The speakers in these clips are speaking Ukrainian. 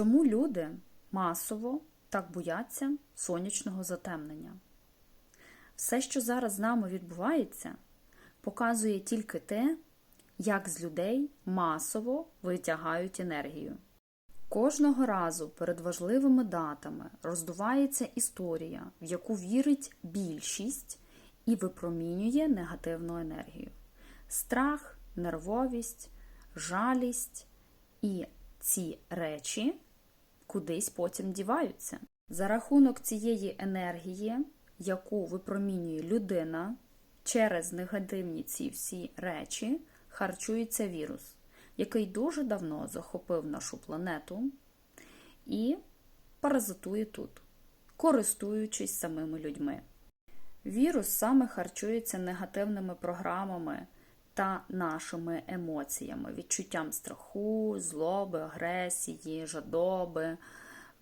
Чому люди масово так бояться сонячного затемнення? Все, що зараз з нами відбувається, показує тільки те, як з людей масово витягають енергію. Кожного разу перед важливими датами роздувається історія, в яку вірить більшість і випромінює негативну енергію. Страх, нервовість, жалість і ці речі кудись потім діваються. За рахунок цієї енергії, яку випромінює людина, через негативні ці всі речі харчується вірус, який дуже давно захопив нашу планету і паразитує тут, користуючись самими людьми. Вірус саме харчується негативними програмами та нашими емоціями, відчуттям страху, злоби, агресії, жадоби,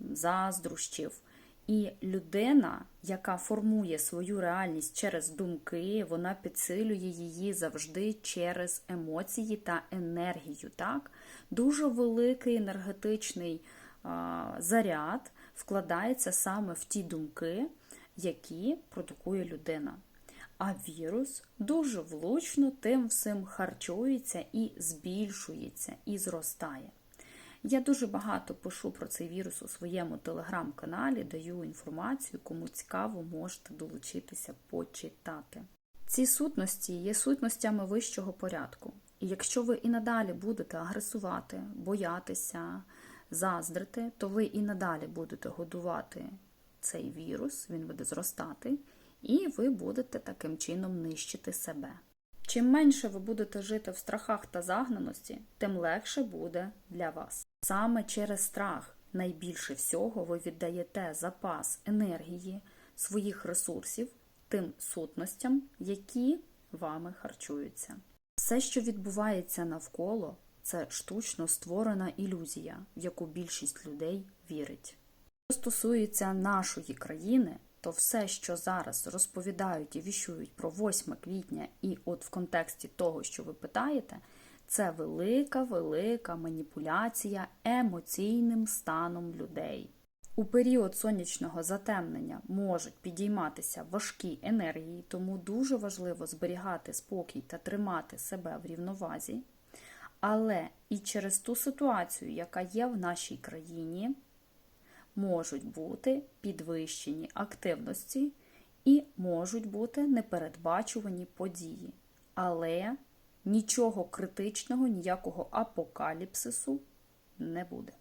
заздрощів. І людина, яка формує свою реальність через думки, вона підсилює її завжди через емоції та енергію. Так? Дуже великий енергетичний а, заряд вкладається саме в ті думки, які продукує людина. А вірус дуже влучно тим всім харчується і збільшується, і зростає. Я дуже багато пишу про цей вірус у своєму телеграм-каналі, даю інформацію, кому цікаво, можете долучитися почитати. Ці сутності є сутностями вищого порядку. І якщо ви і надалі будете агресувати, боятися, заздрити, то ви і надалі будете годувати цей вірус, він буде зростати, і ви будете таким чином нищити себе. Чим менше ви будете жити в страхах та загнаності, тим легше буде для вас. Саме через страх найбільше всього ви віддаєте запас енергії своїх ресурсів тим сутностям, які вами харчуються. Все, що відбувається навколо, це штучно створена ілюзія, в яку більшість людей вірить. Що стосується нашої країни, то все, що зараз розповідають і віщують про 8 квітня, і от в контексті того, що ви питаєте, це велика, велика маніпуляція емоційним станом людей. У період сонячного затемнення можуть підійматися важкі енергії, тому дуже важливо зберігати спокій та тримати себе в рівновазі. Але і через ту ситуацію, яка є в нашій країні, можуть бути підвищені активності і можуть бути непередбачувані події. Але нічого критичного, ніякого апокаліпсису не буде.